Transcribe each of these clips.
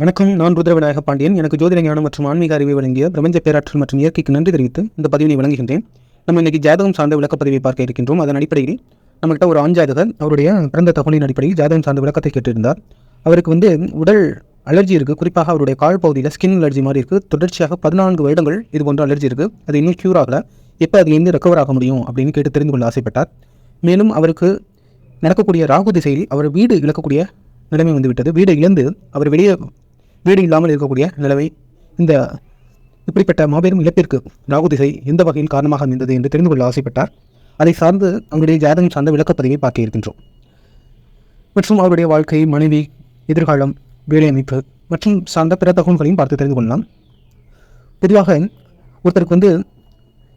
வணக்கம் நான் ருத்ரவிநாயக பாண்டியன். எனக்கு ஜோதிட ஞானம் மற்றும் ஆன்மீக அறிவை வழங்கிய பிரபஞ்ச பேராற்றல் மற்றும் இயற்கைக்கு நன்றி தெரிவித்து இந்த பதிவினை வழங்குகின்றேன். நம்ம இன்னைக்கு ஜாதகம் சார்ந்த விளக்கப்பதிவை பார்க்க இருக்கின்றோம். அதன் அடிப்படையில் நம்மகிட்ட ஒரு ஆண் ஜாதகர் அவருடைய பிறந்த தகவலின் அடிப்படையில் ஜாதகம் சார்ந்த விளக்கத்தை கேட்டிருந்தார். அவருக்கு வந்து உடல் அலர்ஜி இருக்குது குறிப்பாக அவருடைய கால் பகுதியில் ஸ்கின் அலர்ஜி மாதிரி இருக்குது தொடர்ச்சியாக பதினான்கு வருடங்கள் இது போன்ற அலர்ஜி இருக்குது அது இன்னும் க்யூர் ஆகல. எப்போ அதுலேருந்து ரெக்கவர் ஆக முடியும் அப்படின்னு கேட்டு தெரிந்து கொள்ள ஆசைப்பட்டார். மேலும் அவருக்கு நடக்கக்கூடிய ராகு திசையில் அவர் வீடு இழக்கக்கூடிய நிலைமை வந்துவிட்டது வீடு இழந்து அவர் வெளியே வீடு இல்லாமல் இருக்கக்கூடிய நிலைமை இந்த இப்படிப்பட்ட மாபெரும் இழப்பிற்கு ராகு திசை எந்த வகையில் காரணமாக அமைந்தது என்று தெரிந்து கொள்ள ஆசைப்பட்டார். அதை சார்ந்து அவருடைய ஜாதகம் சார்ந்த விளக்கப்பதிவை பார்க்க இருக்கின்றோம். மற்றும் அவருடைய வாழ்க்கை மனைவி எதிர்காலம் வேலை அமைப்பு மற்றும் சார்ந்த பிற தகவல்களையும் பார்த்து தெரிந்து கொள்ளலாம். பொதுவாக ஒருத்தருக்கு வந்து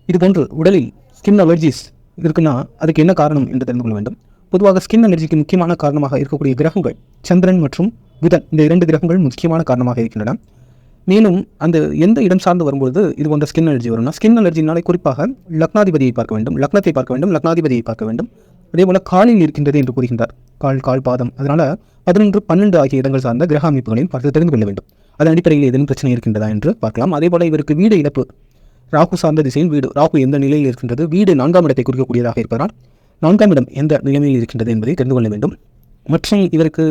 இது போன்று உடலில் ஸ்கின் அலர்ஜிஸ் இருக்குன்னா அதுக்கு என்ன காரணம் என்று தெரிந்து கொள்ள வேண்டும். பொதுவாக ஸ்கின் அலர்ஜிக்கு முக்கியமான காரணமாக இருக்கக்கூடிய கிரகங்கள் சந்திரன் மற்றும் புதன் இந்த இரண்டு கிரகங்கள் முக்கியமான காரணமாக இருக்கின்றன. மேலும் அந்த எந்த இடம் சார்ந்து வரும்பொழுது இது போன்ற ஸ்கின் அலர்ஜி வரும்னா ஸ்கின் அலர்ஜினாலே குறிப்பாக லக்னாதிபதியை பார்க்க வேண்டும். லக்னத்தை பார்க்க வேண்டும் லக்னாதிபதியை பார்க்க வேண்டும். அதே போல் காலில் இருக்கின்றது என்று கூறுகின்றார். கால் கால் பாதம் அதனால் பதினொன்று பன்னெண்டு ஆகிய இடங்கள் சார்ந்த கிரக அமைப்புகளையும் பார்த்து தெரிந்து கொள்ள வேண்டும். அதன் அடிப்படையில் ஏதேனும் பிரச்சனை இருக்கின்றதா என்று பார்க்கலாம். அதே போல் இவருக்கு வீடு இழப்பு. ராகு சார்ந்த திசையில் வீடு ராகு எந்த நிலையில் இருக்கின்றது? வீடு நான்காம் இடத்தை குறிக்கக்கூடியதாக இருப்பதால் நான்காம் இடம் எந்த நிலைமையில் இருக்கின்றது என்பதை தெரிந்து கொள்ள வேண்டும். மற்றும் இவருக்கு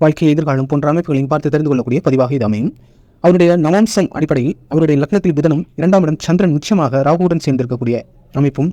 வாழ்க்கை எதிர்காலம் போன்ற அமைப்புகளையும் பார்த்து தெரிந்து கொள்ளக்கூடிய பதிவாக இது அமையும். அவருடைய நவாம்சம் அடிப்படையில் அவருடைய லக்னத்தில் புதனும் இரண்டாம் இடம் சந்திரன் உச்சமாக ராகுவுடன் சேர்ந்திருக்கக்கூடிய அமைப்பும்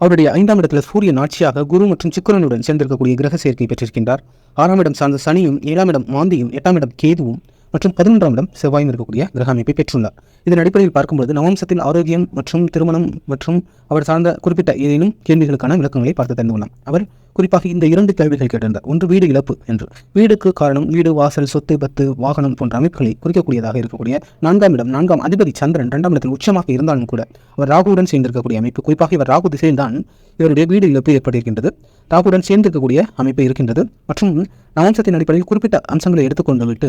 அவருடைய ஐந்தாம் இடத்துல சூரியன் ஆட்சியாக குரு மற்றும் சுக்கரனுடன் சேர்ந்திருக்கக்கூடிய கிரக சேர்க்கை பெற்றிருக்கின்றார். ஆறாம் இடம் சார்ந்த சனியும் ஏழாம் இடம் மாந்தியும் எட்டாம் இடம் கேதுவும் மற்றும் பதினொன்றாம் இடம் செவ்வாயும் இருக்கக்கூடிய கிரக அமைப்பை பெற்றுள்ளார். இதன் அடிப்படையில் பார்க்கும்போது நவம்சத்தில் ஆரோக்கியம் மற்றும் திருமணம் மற்றும் அவர் சார்ந்த குறிப்பிட்ட ஏதேனும் கேள்விகளுக்கான விளக்கங்களை பார்த்து தெரிந்து கொள்ளலாம். அவர் குறிப்பாக இந்த இரண்டு கேள்விகள் கேட்டிருந்தார். ஒன்று வீடு இழப்பு என்று. வீடுக்கு காரணம் வீடு வாசல் சொத்து பத்து வாகனம் போன்ற அமைப்புகளை குறிக்கக்கூடியதாக இருக்கக்கூடிய நான்காம் இடம் நான்காம் அதிபதி சந்திரன் இரண்டாம் இடத்தில் உச்சமாக இருந்தாலும் கூட அவர் ராகுவுடன் சேர்ந்திருக்கக்கூடிய அமைப்பு. குறிப்பாக இவர் ராகு திசையில் தான் இவருடைய வீடு இழப்பு ஏற்பட்டிருக்கின்றது. ராகுடன் சேர்ந்திருக்கக்கூடிய அமைப்பு இருக்கின்றது. மற்றும் நவம்சத்தின் அடிப்படையில் குறிப்பிட்ட அம்சங்களை எடுத்துக்கொண்டு விட்டு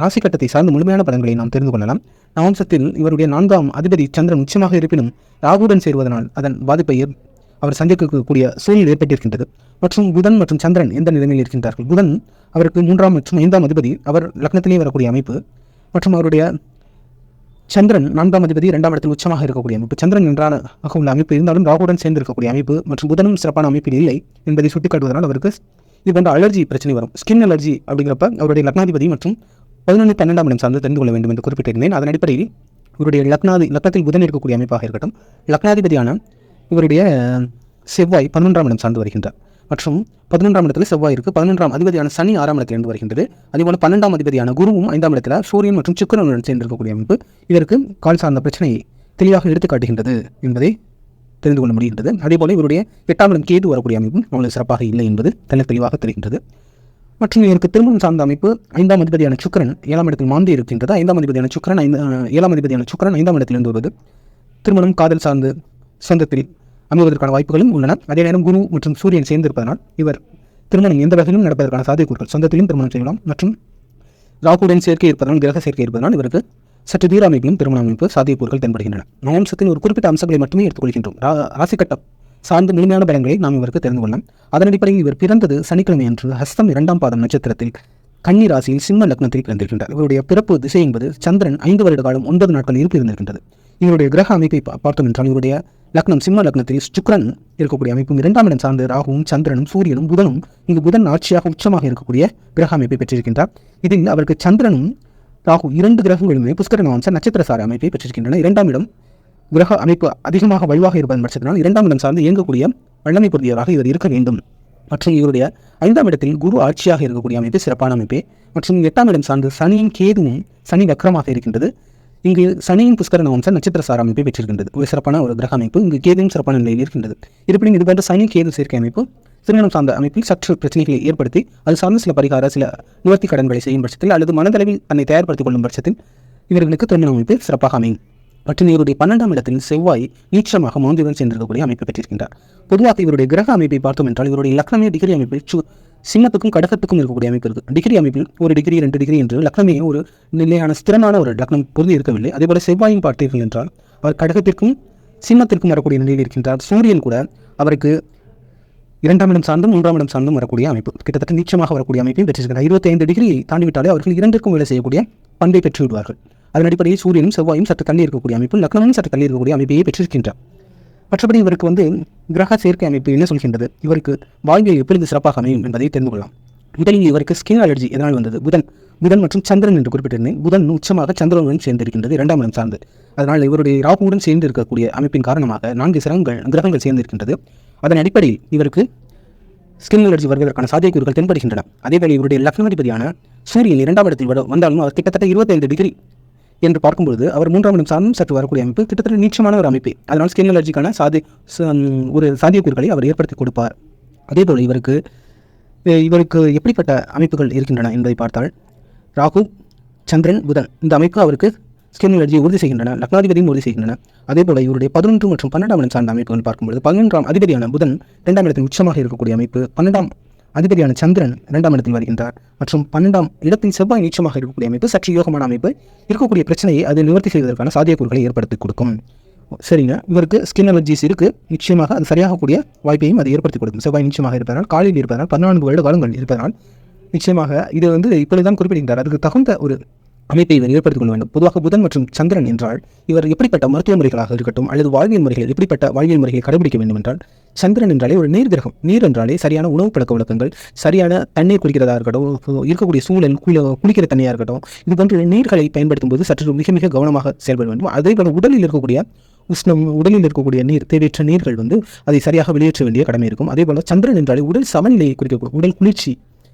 ராசி கட்டத்தை சார்ந்த முழுமையான பலன்களை நாம் தெரிந்து கொள்ளலாம். நவம்சத்தில் இவருடைய நான்காம் அதிபதி சந்திரன் உச்சமாக இருப்பினும் ராகுடன் சேருவதனால் அதன் பாதிப்பை அவர் சந்திக்கக்கூடிய சூழல் ஏற்பட்டிருக்கின்றது. மற்றும் புதன் மற்றும் சந்திரன் எந்த நிலைமையில் இருக்கின்றார்கள்? புதன் அவருக்கு மூன்றாம் மற்றும் ஐந்தாம் அதிபதி அவர் லக்னத்திலே வரக்கூடிய அமைப்பு. மற்றும் அவருடைய சந்திரன் நான்காம் அதிபதி இரண்டாம் இடத்தில் உச்சமாக இருக்கக்கூடிய அமைப்பு. சந்திரன் என்றான உள்ள அமைப்பு இருந்தாலும் ராகுடன் சேர்ந்து இருக்கக்கூடிய அமைப்பு. மற்றும் புதனும் சிறப்பான அமைப்பில் இல்லை என்பதை சுட்டிக்காட்டுவதனால் அவருக்கு இது போன்ற அலர்ஜி பிரச்சனை வரும். ஸ்கின் அலர்ஜி அப்படிங்கிறப்ப அவருடைய லக்னாதிபதி மற்றும் பதினொன்று பன்னெண்டாம் இடம் சார்ந்து தெரிந்து கொள்ள வேண்டும் என்று குறிப்பிட்டிருந்தேன். அதன் அடிப்படையில் இவருடைய லக்னாதி லக்னத்தில் புதன் இருக்கக்கூடிய அமைப்பாக இருக்கட்டும் லக்னாதிபதியான இவருடைய செவ்வாய் பன்னெண்டாம் இடம் சார்ந்து வருகின்றார். மற்றும் பதினொன்றாம் இடத்துல செவ்வாய் இருக்குது பதினொன்றாம் அதிபதியான சனி ஆறாம் இடத்தில் இருந்து வருகின்றது. அதேபோல் பன்னெண்டாம் அதிபதியான குருவும் ஐந்தாம் இடத்துல சூரியன் மற்றும் சுக்கரனுடன் சேர்ந்திருக்கக்கூடிய அமைப்பு. இதற்கு கால் சார்ந்த பிரச்சனையை தெளிவாக எடுத்து காட்டுகின்றது என்பதை தெரிந்து கொள்ள முடிகின்றது. அதேபோல் இவருடைய எட்டாம் இடம் கேது வரக்கூடிய அமைப்பும் அவ்வளவு சிறப்பாக இல்லை என்பது தன்னை தெளிவாக தெரிகின்றது. மற்றும் இதற்கு திருமணம் சார்ந்த அமைப்பு ஐந்தாம் அதிபதியான சுக்கரன் ஏழாம் இடத்தில் மாந்தி இருக்கின்றது. ஐந்தாம் அதிபதியான சுக்கரன் ஐந்து ஏழாம் அதிபதியான சுக்கரன் ஐந்தாம் இடத்திலிருந்து வருவது. திருமணம் காதல் சார்ந்து சொந்தத்தில் அமைவதற்கான வாய்ப்புகளும் உள்ளன. அதே நேரம் குரு மற்றும் சூரியன் சேர்ந்திருப்பதனால் இவர் திருமணம் எந்த வகையிலும் நடப்பதற்கான சாத்தியக்கூறுகள் சொந்தத்திலும் திருமணம் செய்யலாம் மற்றும் ராகுடன் சேர்க்கை இருப்பதனால் கிரக சேர்க்கை இருப்பதனால் இவருக்கு சற்று தீர அமைப்பிலும் திருமண அமைப்பு சாத்தியக்கூறுகள் தென்படுகின்றன. மாம்சத்தின் ஒரு குறிப்பிட்ட அம்சங்களை மட்டுமே எடுத்துக்கொள்கின்றோம். ரா- ராசிக்கட்டம் சார்ந்த முழுமையான பலன்களை நாம் இவருக்கு தெரிந்து கொள்ளலாம். அதன் அடிப்படையில் இவர் பிறந்தது சனிக்கிழமை அன்று ஹஸ்தம் இரண்டாம் பாதம் நட்சத்திரத்தில் கன்னி ராசியில் சிம்ம லக்னத்தில் பிறந்திருக்கின்றார். இவருடைய பிறப்பு திசை என்பது சந்திரன் ஐந்து வருட காலம் ஒன்பது நாட்கள் இருப்பு இருந்திருக்கின்றது இவருடைய கிரக அமைப்பை பா- பார்த்தோம் என்றால் இவருடைய லக்னம் சிம்ம லக்னத்தில் சுக்ரன் இருக்கக்கூடிய அமைப்பும் இரண்டாம் இடம் சார்ந்து ராகுவும் சந்திரனும் சூரியனும் புதனும் இங்கு புதன் ஆட்சியாக உச்சமாக இருக்கக்கூடிய கிரக அமைப்பை பெற்றிருக்கின்றார். இதில் அவருக்கு சந்திரனும் ராகு இரண்டு கிரகங்களுமே புஷ்கர வம்ச நட்சத்திரசார அமைப்பை பெற்றிருக்கின்றன. இரண்டாம் இடம் கிரக அமைப்பு அதிகமாக வலுவாக இருப்பதன் பட்சத்தினால் இரண்டாம் இடம் சார்ந்து இயங்கக்கூடிய வல்லமை பொருந்தியவராக இவர் இருக்க வேண்டும். மற்றும் இவருடைய ஐந்தாம் இடத்தில் குரு ஆட்சியாக இருக்கக்கூடிய அமைப்பு சிறப்பான அமைப்பே. மற்றும் எட்டாம் இடம் சார்ந்து சனியும் கேதுவும் சனி வக்கரமாக இருக்கின்றது. இங்கு சனியின் புஷ்கர வம்ச நட்சத்திர சார அமைப்பை பெற்றிருக்கின்றது. ஒரு சிறப்பான ஒரு கிரக அமைப்பு இங்கு கேதுவும் சிறப்பான நிலையில் இருக்கின்றது. இருப்பினும் இதுபோன்ற சனி கேது சேர்க்கை அமைப்பு திருமணம் சார்ந்த அமைப்பில் சற்று பிரச்சனைகளை ஏற்படுத்தி அது சார்ந்த சில பரிகார சில நிவர்த்தி கடன்களை செய்யும் பட்சத்தில் அல்லது மனதளவில் தன்னை தயார்படுத்திக் கொள்ளும் பட்சத்தில் இவர்களுக்கு திருமண அமைப்பு சிறப்பாக அமையும். மற்றும் இவருடைய பன்னெண்டாம் இடத்தில் செவ்வாய் நீச்சமாக மோந்தியுடன் சென்றிருக்கக்கூடிய அமைப்பு பெற்றிருக்கின்றார். பொதுவாக இவருடைய கிரக அமைப்பை பார்த்தோம் என்றால் இவருடைய லக்னமே டிகிரி அமைப்பில் சு சிம்மத்துக்கும் கடகத்துக்கும் இருக்கக்கூடிய அமைப்பு இருக்குது டிகிரி அமைப்பில் ஒரு டிகிரி ரெண்டு டிகிரி என்று லக்னமே ஒரு நிலையான ஸ்திரமான ஒரு லக்னம் பொருந்தி இருக்கவில்லை. அதேபோல் செவ்வாயும் பார்த்தீர்கள் என்றால் அவர் கடகத்திற்கும் சிம்மத்திற்கும் வரக்கூடிய நிலையில் இருக்கின்றார். சூரியன் கூட அவருக்கு இரண்டாம் இடம் சார்ந்தும் மூன்றாம் இடம் சார்ந்தும் வரக்கூடிய அமைப்பு. கிட்டத்தட்ட நிச்சயமாக வரக்கூடிய அமைப்பையும் பெற்றிருக்கிறார். இருபத்தி ஐந்து டிகிரியை தாண்டிவிட்டாலே அவர்கள் இரண்டிற்கும் வேலை செய்யக்கூடிய பண்பை பெற்று விடுவார்கள் அதன் அடிப்படையில் சூரியனும் செவ்வாயும் சற்று தள்ளி இருக்கக்கூடிய அமைப்பு லக்னமும் சற்று தள்ளி இருக்கக்கூடிய அமைப்பையே பெற்றிருக்கின்றார். மற்றபடி இவருக்கு வந்து கிரக சேர்க்கை அமைப்பு என்ன சொல்கின்றது? இவருக்கு வாழ்வியல் எப்பொழுது சிறப்பாக அமையும் என்பதை தெரிந்து கொள்ளலாம். முதலில் இவருக்கு ஸ்கின் அலர்ஜி எதனால் வந்தது? புதன். புதன் மற்றும் சந்திரன் என்று குறிப்பிட்டிருந்தேன். புதன் உச்சமாக சந்திரனுடன் சேர்ந்திருக்கின்றது இரண்டாம் இடம் சார்ந்து. அதனால் இவருடைய ராகுவுடன் சேர்ந்து இருக்கக்கூடிய அமைப்பின் காரணமாக நான்கு சிரங்கள் கிரகங்கள் சேர்ந்திருக்கின்றது. அதன் அடிப்படையில் இவருக்கு ஸ்கின் அலர்ஜி வருவதற்கான சாத்தியக்கூறுகள் தென்படுகின்றன. அதேவேளை இவருடைய லக்னாதிபதியான சூரியன் இரண்டாம் இடத்தில் வந்தாலும் அவர் கிட்டத்தட்ட இருபத்தைந்து டிகிரி என்று பார்க்கும்பொழுது அவர் மூன்றாம் இடம் சார்ந்தும் சற்று வரக்கூடிய அமைப்பு கிட்டத்தட்ட நீச்சமான ஒரு அமைப்பு. அதனால் ஸ்கின் அலர்ஜிக்கான சாதி ஒரு சாத்தியக்கூறுகளை அவர் ஏற்படுத்தி கொடுப்பார். அதேபோல் இவருக்கு இவருக்கு எப்படிப்பட்ட அமைப்புகள் இருக்கின்றன என்பதை பார்த்தால் ராகு சந்திரன் புதன் இந்த அமைப்பு அவருக்கு ஸ்கின் அலர்ஜியை உறுதி செய்கின்றன லக்னாதிபதியும் உறுதி செய்கின்றன. அதேபோல் இவருடைய பதினொன்று மற்றும் பன்னெண்டாம் இடம் சார்ந்த அமைப்புகள் பார்க்கும்போது பதினொன்றாம் அதிபதியான புதன் இரண்டாம் இடத்தின் உச்சமாக இருக்கக்கூடிய அமைப்பு பன்னெண்டாம் அதிபதியான சந்திரன் இரண்டாம் இடத்தில் வருகின்றார். மற்றும் பன்னெண்டாம் இடத்தில் செவ்வாய் நீச்சமாக இருக்கக்கூடிய அமைப்பு சற்று யோகமான அமைப்பு. இருக்கக்கூடிய பிரச்சனையை அது நிவர்த்தி செய்வதற்கான சாத்தியக்கூறுகளை ஏற்படுத்தி கொடுக்கும். சரிங்க. இவருக்கு ஸ்கின் அலர்ஜிஸ் இருக்குது நிச்சயமாக அது சரியாகக்கூடிய வாய்ப்பையும் அது ஏற்படுத்தி கொடுக்கும். செவ்வாய் நிச்சயமாக இருப்பதனால் காலையில் இருப்பதனால் பதினான்கு வருட காலங்கள் இருப்பதனால் நிச்சயமாக இது வந்து இப்பொழுதுதான் குறிப்பிடுகின்றார். அதுக்கு தகுந்த ஒரு அமைப்பை இவர் ஏற்படுத்திக் கொள்ள வேண்டும். பொதுவாக புதன் மற்றும் சந்திரன் என்றால் இவர் எப்படிப்பட்ட மருத்துவ முறைகளாக இருக்கட்டும் அல்லது வாழ்வியல் முறைகள் எப்படிப்பட்ட வாழ்வியல் முறைகளை கடைபிடிக்க வேண்டும் என்றால் சந்திரன் என்றாலே ஒரு நீர் கிரகம் நீர் என்றாலே சரியான உணவு பழக்க வழக்கங்கள் சரியான தண்ணீர் குடிக்கிறதா இருக்கட்டும் இருக்கக்கூடிய சூழல் குளி குளிக்கிற தண்ணியாக இருக்கட்டும் இது போன்ற நீர்களை பயன்படுத்தும் போது சற்று மிக மிக கவனமாக செயல்பட வேண்டும். அதே போல உடலில் இருக்கக்கூடிய உஷ்ணம் உடலில் இருக்கக்கூடிய நீர் தேவையற்ற நீர்கள் வந்து அதை சரியாக வெளியேற்ற வேண்டிய கடமை இருக்கும். அதே போல சந்திரன் என்றாலே உடல் சமநிலையை குறிக்கக்கூடிய உடல் குளிர்ச்சி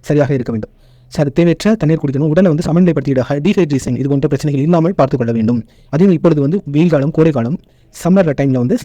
சரியாக இருக்க வேண்டும். சார் தேவையற்ற தண்ணீர் குடிக்கணும். உடலை வந்து சமநிலைப்படுத்திட டீஹைட்ரேஷன் இது போன்ற பிரச்சனைகள் இல்லாமல் பார்த்துக்கொள்ள வேண்டும். அதுவும் இப்பொழுது வந்து வெயில் காலம் கோடை காலம் சம்மர் டைமில் வந்து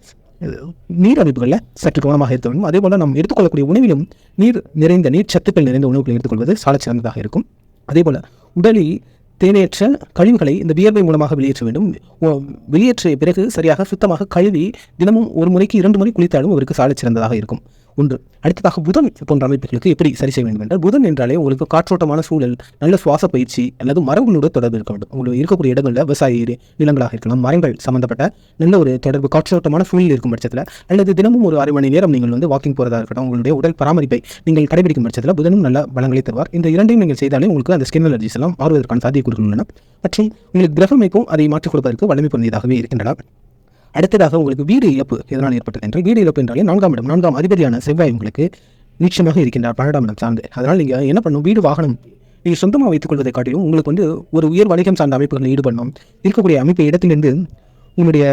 நீர் அமைப்புகளில் சற்று கவனமாக இருக்க வேண்டும். அதே போல் நாம் எடுத்துக்கொள்ளக்கூடிய உணவிலும் நீர் நிறைந்த நீர் சத்துக்கள் நிறைந்த உணவுகளை எடுத்துக்கொள்வது சாலச் சிறந்ததாக இருக்கும். அதே போல் உடலில் தேவையற்ற கழிவுகளை இந்த வியர்வை மூலமாக வெளியேற்ற வேண்டும். ஓ- வெளியேற்றிய பிறகு சரியாக சுத்தமாக கழுவி தினமும் ஒரு முறைக்கு இரண்டு முறை குளித்தாலும் அவருக்கு சாலச் சிறந்ததாக இருக்கும். ஒன்று அடுத்ததாக புதன் போன்ற அமைப்புகளுக்கு எப்படி சரி செய்ய வேண்டும் என்றால் புதன் என்றாலே உங்களுக்கு காற்றோட்டமான சூழல் நல்ல சுவாச பயிற்சி அல்லது மரங்களோட தொடர்பு இருக்க வேண்டும். உங்களுக்கு இருக்கக்கூடிய இடங்களில் விவசாய நிலங்களாக இருக்கலாம் மரங்கள் சம்பந்தப்பட்ட நல்ல ஒரு தொடர்பு காற்றோட்டமான சூழல் இருக்கும் பட்சத்தில் அல்லது தினமும் ஒரு அரை மணி நேரம் நீங்கள் வந்து வாக்கிங் போகிறதா இருக்கட்டும் உங்களுடைய உடல் பராமரிப்பை நீங்கள் கடைபிடிக்கும் பட்சத்தில் புதனும் நல்ல பலங்களை தருவார். இந்த இரண்டையும் நீங்கள் செய்தாலே உங்களுக்கு அந்த ஸ்கின் அலர்ஜிஸ் எல்லாம் மாறுவதற்கான சாத்தியக்கூறுகள் உள்ளன. மற்றும் உங்களுக்கு கிரகமைப்பும் அதை மாற்றிக் கொடுப்பதற்கு வலிமை பொருந்தியதாகவே இருக்கின்றன. அடுத்ததாக உங்களுக்கு வீடு இழப்பு எதனால் ஏற்பட்டது என்று வீடு இழப்பு என்றாலே நான்காம் இடம் நான்காம் அதிபதியான செவ்வாய் உங்களுக்கு நிச்சயமாக இருக்கின்றார் பன்னெண்டாம் இடம் சார்ந்து. அதனால் நீங்கள் என்ன பண்ணணும் வீடு வாகனம் நீங்கள் சொந்தமாக வைத்துக் கொள்வதை காட்டிலும் உங்களுக்கு வந்து ஒரு உயர் வணிகம் சார்ந்த அமைப்புகளில் ஈடுபடணும். இருக்கக்கூடிய அமைப்பு இடத்திலிருந்து உங்களுடைய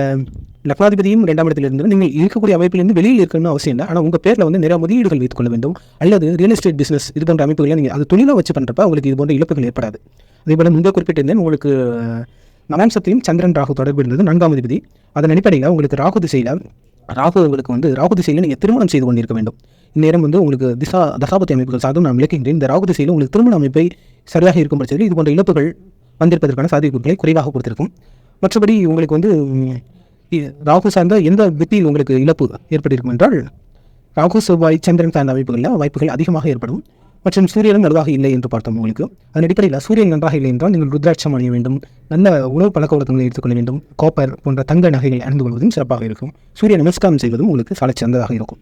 லக்னாதிபதியும் இரண்டாம் இடத்திலிருந்து நீங்கள் இருக்கக்கூடிய அமைப்பிலிருந்து வெளியில் இருக்கணும்னு அவசியம் இல்லை. ஆனால் உங்கள் பேரில் வந்து நிறைய முதலீடுகள் வைத்துக் கொள்ள வேண்டும். அல்லது ரியல் எஸ்டேட் பிசினஸ் இது போன்ற அமைப்புகளை நீங்கள் அது தொழிலாக வச்சு பண்ணுறப்ப உங்களுக்கு இது போன்ற இழப்புகள் ஏற்படாது. அதே போல் முன்பே குறிப்பிட்டிருந்தேன் உங்களுக்கு நவாம்சத்தையும் சந்திரன் ராகு தொடர்பு இருந்தது நான்காம் அதிபதி. அதன் அடிப்படையில் உங்களுக்கு ராகு திசையில் ராகு உங்களுக்கு வந்து ராகு திசையில் நீங்கள் திருமணம் செய்து கொண்டிருக்க வேண்டும். இந்நேரம் வந்து உங்களுக்கு திசா தசாபத்தி அமைப்புகள் சார்ந்தும் நான் விளக்குகின்றேன். இந்த ராகு திசையில் உங்களுக்கு திருமண அமைப்பை சரியாக இருக்கும் பட்சத்தில் இது போன்ற இழப்புகள் வந்திருப்பதற்கான சாத்தியக்கூறுகளை குறைவாக கொடுத்திருக்கும். மற்றபடி உங்களுக்கு வந்து இ- ராகு சார்ந்த எந்த வித்தியில் உங்களுக்கு இழப்பு ஏற்பட்டிருக்கும் என்றால் ராகு செவ்வாய் சந்திரன் சார்ந்த அமைப்புகளில் வாய்ப்புகள் அதிகமாக ஏற்படும். மற்றும் சூரியனும் நன்றாக இல்லை என்று பார்த்தோம் உங்களுக்கு. அதன் அடிப்படையில் சூரியன் நன்றாக இல்லை என்றால் நீங்கள் ருத்ராட்சம் அணிய வேண்டும். நல்ல உணவு பழக்க வழக்கங்களை எடுத்துக்கொள்ள வேண்டும். காப்பர் போன்ற தங்க நகைகளை அணிந்து கொள்வதும் சிறப்பாக இருக்கும். சூரிய நமஸ்காரம் செய்வதும் உங்களுக்கு சாலை சிறந்ததாக இருக்கும்.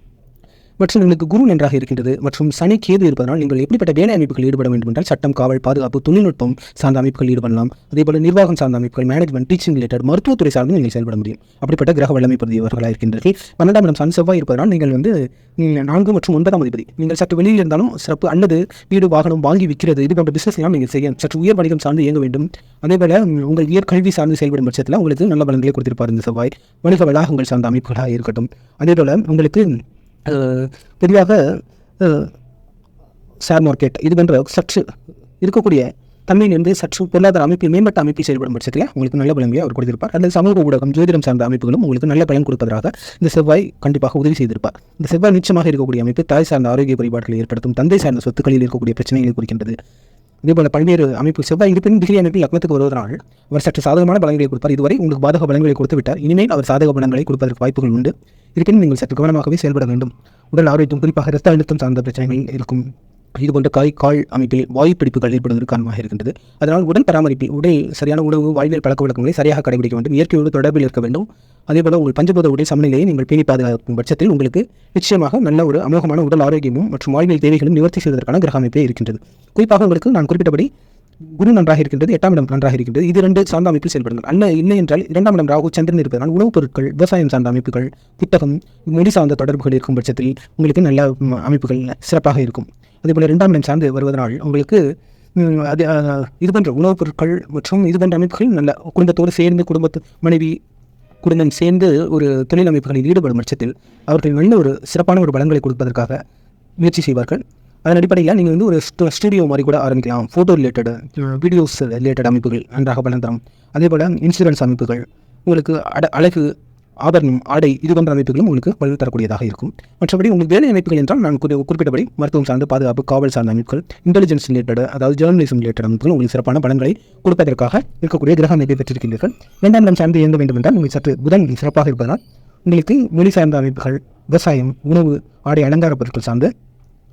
மற்றும் உங்களுக்கு குரு நன்றாக இருக்கின்றது. மற்றும் சனி கேது இருப்பதனால் நீங்கள் எப்படிப்பட்ட வேலை அமைப்புகள் ஈடுபட வேண்டும் என்றால் சட்டம் காவல் பாதுகாப்பு தொழில்நுட்பம் சார்ந்த அமைப்புகள் ஈடுபடலாம். அதேபோல நிர்வாகம் சார்ந்த அமைப்புகள் மேனேஜ்மெண்ட் டீச்சிங் ரிலேட்டட் மருத்துவத்துறை சார்ந்து நீங்கள் செயல்பட முடியும். அப்படிப்பட்ட கிரக வல்லமை பிரதிவர்களாக இருக்கின்றீர்கள் பன்னெண்டாம் இடம் சனி செவ்வாய் இருப்பதனால் நீங்கள் வந்து நான்கு மற்றும் ஒன்பதாம் அதிபதி. நீங்கள் சற்று வெளியில் இருந்தாலும் சிறப்பு அல்லது வீடு வாகனம் வாங்கி விற்கிறது. இது போன்ற பிசினஸ் எல்லாம் நீங்கள் செய்ய சற்று உயர் வணிகம் சார்ந்து இயங்க வேண்டும். அதேபோல உங்கள் உயர் கல்வி சார்ந்து செயல்படும் பட்சத்தில் உங்களுக்கு நல்ல பலன்களை கொடுத்திருப்பார் இந்த செவ்வாய். வணிக வளாகங்கள் சார்ந்த அமைப்புகளாக இருக்கட்டும். அதேபோல உங்களுக்கு அஹ், ஷேர் மார்க்கெட் இது போன்ற சற்று இருக்கக்கூடிய தன்மையிலிருந்து சற்று பொருளாதார அமைப்பில் மேம்பட்ட அமைப்பில் செயல்படும் பட்சத்தில் உங்களுக்கு நல்ல பலன்களை அவர் கொடுத்திருப்பார். அல்லது சமூக ஊடகம் ஜோதிடம் சார்ந்த அமைப்புகளும் உங்களுக்கு நல்ல பலன் கொடுப்பதற்காக இந்த செவ்வாய் கண்டிப்பாக உதவி செய்திருப்பார். இந்த செவ்வாய் நிச்சயமாக இருக்கக்கூடிய அமைப்பு தாய் சார்ந்த ஆரோக்கிய குறைபாடுகளை ஏற்படுத்தும் தந்தை சார்ந்த சொத்துக்களில் இருக்கக்கூடிய பிரச்சனைகளை குறிக்கின்றது. இதேபோல பல்வேறு அமைப்பு செவ்வாய் இருப்பினும் டிகிரி அமைப்பில் லக்னத்துக்கு வருவதனால் அவர் சற்று சாதகமான பலன்களை கொடுப்பார். இதுவரை உங்களுக்கு பாதக பலன்களை கொடுத்து விட்டார் இனிமேல் அவர் சாதக பலன்களை கொடுப்பதற்கு வாய்ப்புகள் உண்டு. இருப்பினும் நீங்கள் சற்று கவனமாகவே செயல்பட வேண்டும். உடல் ஆரோக்கியம் குறிப்பாக ரத்த அழுத்தம் சார்ந்த பிரச்சனைகள் இருக்கும். இது போன்ற காய் கால் அமைப்பில் வாயு பிடிப்புகள் ஏற்படுவதற்கு காரணமாக இருக்கின்றது. அதனால் உடல் பராமரிப்பில் உடை சரியான உணவு வாழ்வியல் பழக்க வழக்கங்களை சரியாக கடைபிடிக்க வேண்டும். இயற்கையோடு தொடர்பில் இருக்க வேண்டும். அதேபோல் உங்கள் பஞ்சபூத உடை சமநிலையை நீங்கள் பேணி பாதுகாக்கும் பட்சத்தில் உங்களுக்கு நிச்சயமாக நல்ல ஒரு அமோகமான உடல் ஆரோக்கியமும் மற்றும் வாழ்வியல் தேவைகளும் நிவர்த்தி செய்வதற்கான கிரக அமைப்பே இருக்கின்றது. குறிப்பாக உங்களுக்கு நான் குறிப்பிட்டபடி குரு நன்றாக இருக்கின்றது எட்டாம் இடம் நன்றாக இருக்கின்றது. இது ரெண்டு சார்ந்த அமைப்பில் செயல்படுங்கள் அல்ல இல்லை என்றால் இரண்டாம் இடம் ராகு சந்திரன் இருப்பதனால் உணவுப் பொருட்கள் விவசாயம் சார்ந்த அமைப்புகள் புத்தகம் மொழி சார்ந்த தொடர்புகள் இருக்கும் பட்சத்தில் உங்களுக்கு நல்ல அமைப்புகள் சிறப்பாக இருக்கும். அதேபோல் இரண்டாம் இடம் சார்ந்து வருவதனால் உங்களுக்கு அது இது போன்ற உணவுப் பொருட்கள் மற்றும் இது போன்ற அமைப்புகள் நல்ல குடும்பத்தோடு சேர்ந்து குடும்பத்து மனைவி குடும்பம் சேர்ந்து ஒரு தொழில் அமைப்புகளில் ஈடுபடும் பட்சத்தில் அவர்கள் நல்ல ஒரு சிறப்பான ஒரு பலன்களை கொடுப்பதற்காக முயற்சி செய்வார்கள். அதன் அடிப்படையில் நீங்கள் வந்து ஒரு ஸ்டுடியோ மாதிரி கூட ஆரம்பிக்கலாம். ஃபோட்டோ ரிலேட்டடு வீடியோஸ் ரிலேட்டட் அமைப்புகள் நன்றாக பலன் தரும் அதே போல் இன்சூரன்ஸ் அமைப்புகள் உங்களுக்கு அட அழகு ஆபரணம் ஆடை இது போன்ற அமைப்புகளும் உங்களுக்கு வலு தரக்கூடியதாக இருக்கும். மற்றபடி உங்களுக்கு வேலை அமைப்புகள் என்றால் நான் குறி குறிப்பிட்டபடி மருத்துவம் சார்ந்த பாதுகாப்பு காவல் சார்ந்த அமைப்புகள் இன்டெலிஜென்ஸ் ரிலேட்டட் அதாவது ஜேர்னலிசம் ரிலேட்டட் அமைப்புகள் உங்களுக்கு சிறப்பான பலன்களை கொடுப்பதற்காக இருக்கக்கூடிய கிரக அமைப்பை பெற்றிருக்கின்றீர்கள். இரண்டாம் இடம் சார்ந்து இயங்க வேண்டும் என்றால் உங்களுக்கு சற்று புதன் சிறப்பாக இருப்பதனால் உங்களுக்கு மொழி சார்ந்த அமைப்புகள் விவசாயம் உணவு ஆடை அலங்கார பொருட்கள் சார்ந்து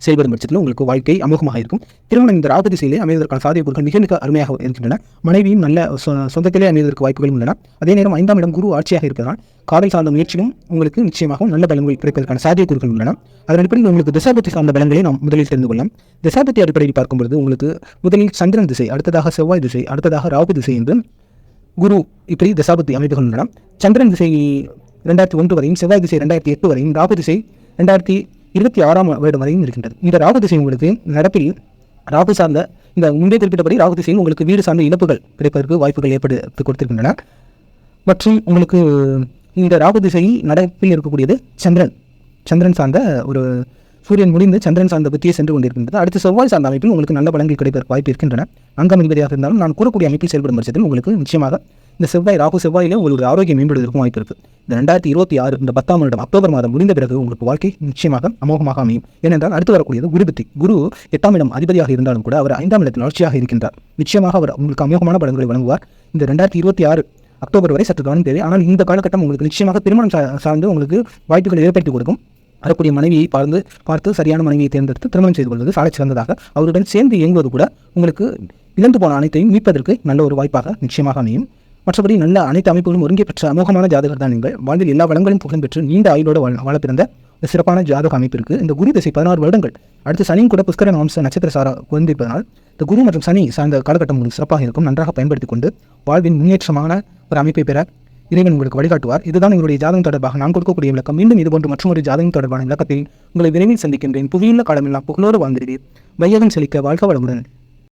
செயல்படும் பட்சத்தில் உங்களுக்கு வாழ்க்கை அமோகமாக இருக்கும். திருமணம் இந்த ராகு திசையிலே அமைவதற்கான சாத்தியக்கூறுகள் மிக மிக அருமையாக இருக்கின்றன. மனைவியும் நல்ல சொந்தத்திலே அமைவதற்கு வாய்ப்புகளும் உள்ளன. அதே நேரம் ஐந்தாம் இடம் குரு ஆட்சியாக இருப்பதால் காதல் சார்ந்த முயற்சியும் உங்களுக்கு நிச்சயமாக நல்ல பலன்கள் கிடைப்பதற்கான சாத்தியக்கூறுகள் உள்ளன. அதன் அடிப்படையில் உங்களுக்கு தசாபத்தி சார்ந்த பலன்களை நாம் முதலில் தெரிந்து கொள்ளலாம். தசாபத்தி அடிப்படையில் பார்க்கும்போது உங்களுக்கு முதலில் சந்திரன் திசை அடுத்ததாக செவ்வாய் திசை அடுத்ததாக ராகு திசை என்று குரு இப்படி தசாபத்தி அமைப்புகள் உள்ளன. சந்திரன் திசை ரெண்டாயிரத்தி ஒன்று வரையும் செவ்வாய் திசை ரெண்டாயிரத்தி எட்டு வரையும் ராகு திசை ரெண்டாயிரத்தி இருபத்தி ஆறாம் வருடம் வரையும் இருக்கின்றது. இந்த ராகு திசை உங்களுக்கு நடப்பில் ராகு சார்ந்த இந்த முன்பே குறிப்பிட்டபடி ராகு திசையில் உங்களுக்கு வீடு சார்ந்த இழப்புகள் கிடைப்பதற்கு வாய்ப்புகள் ஏற்படுத்தி கொடுத்திருக்கின்றன. மற்றும் உங்களுக்கு இந்த ராகு திசையில் நடப்பில் இருக்கக்கூடியது சந்திரன். சந்திரன் சார்ந்த ஒரு சூரியன் முடிந்து சந்திரன் சார்ந்த புத்தியை சென்று கொண்டிருக்கின்றது. அடுத்து செவ்வாய் சார்ந்த அமைப்பில் உங்களுக்கு நல்ல பலன்கள் கிடைப்பதற்கு வாய்ப்பு இருக்கின்றன. நான்காம் அதிபதியாக இருந்தாலும் நான் கூறக்கூடிய அமைப்பில் செயல்படும் பட்சத்தில் உங்களுக்கு நிச்சயமாக இந்த செவ்வாய் ராகு செவ்வாயிலே உங்களுடைய ஆரோக்கியம் மேம்படுவதற்கும் வாய்ப்பு இருக்குது இந்த ரெண்டாயிரத்தி இருபத்தி ஆறு இந்த பத்தாம் வருடம் அக்டோபர் மாதம் முடிந்த பிறகு உங்களுக்கு வாழ்க்கை நிச்சயமாக அமோகமாக அமையும். ஏனென்றால் அடுத்து வரக்கூடியது குருபத்தி. குரு எட்டாம் இடம் அதிபதியாக இருந்தாலும் கூட அவர் ஐந்தாம் இடத்தில் வளர்ச்சியாக இருக்கின்றார். நிச்சயமாக அவர் உங்களுக்கு அமோகமான படங்களை வழங்குவார். இந்த ரெண்டாயிரத்தி இருபத்தி ஆறு அக்டோபர் வரை சற்று கவனம் தேவை. ஆனால் இந்த காலகட்டம் உங்களுக்கு நிச்சயமாக திருமணம் சார்ந்து உங்களுக்கு வாய்ப்புகளை ஏற்படுத்தி கொடுக்கும். வரக்கூடிய மனைவியை பார்த்து பார்த்து சரியான மனைவியை தேர்ந்தெடுத்து திருமணம் செய்து கொள்வது சாலை சிறந்ததாக அவருடன் சேர்ந்து இயங்குவது கூட உங்களுக்கு இழந்து போன அனைத்தையும் மீட்பதற்கு நல்ல ஒரு வாய்ப்பாக நிச்சயமாக அமையும். மற்றபடி நல்ல அனைத்து அமைப்புகளும் ஒருங்கே பெற்ற அமோகமான ஜாதகர் தான் நீங்கள். வாழ்வில் எல்லா வளங்களும் புகழும் பெற்று நீண்ட ஆயுளோடு வாழ வாழ பிறந்த ஒரு சிறப்பான ஜாதக அமைப்பு இருக்குது இந்த குரு திசை பதினாறு வருடங்கள். அடுத்து சனியும் கூட புஷ்கர வம்ச நட்சத்திர சாரா குழந்திருப்பதனால் இந்த குரு மற்றும் சனி சார்ந்த காலகட்டம் உங்களுக்கு சிறப்பாக இருக்கும். நன்றாக பயன்படுத்திக் கொண்டு வாழ்வின் முன்னேற்றமான ஒரு அமைப்பை பெற இறைவன் உங்களுக்கு வழிகாட்டுவார். இதுதான் எங்களுடைய ஜாதகம் தொடர்பாக நான் கொடுக்கக்கூடிய விளக்கம். மீண்டும் இதுபோன்று மற்றொரு ஜாதகம் தொடர்பான விளக்கத்தில் உங்களை விரைவில் சந்திக்கின்றேன். புவியுள்ள காலமெல்லாம் புகழோடு வாழ்ந்திருக்கிறேன் வையகம் செழிக்க வாழ்க வளமுடன்.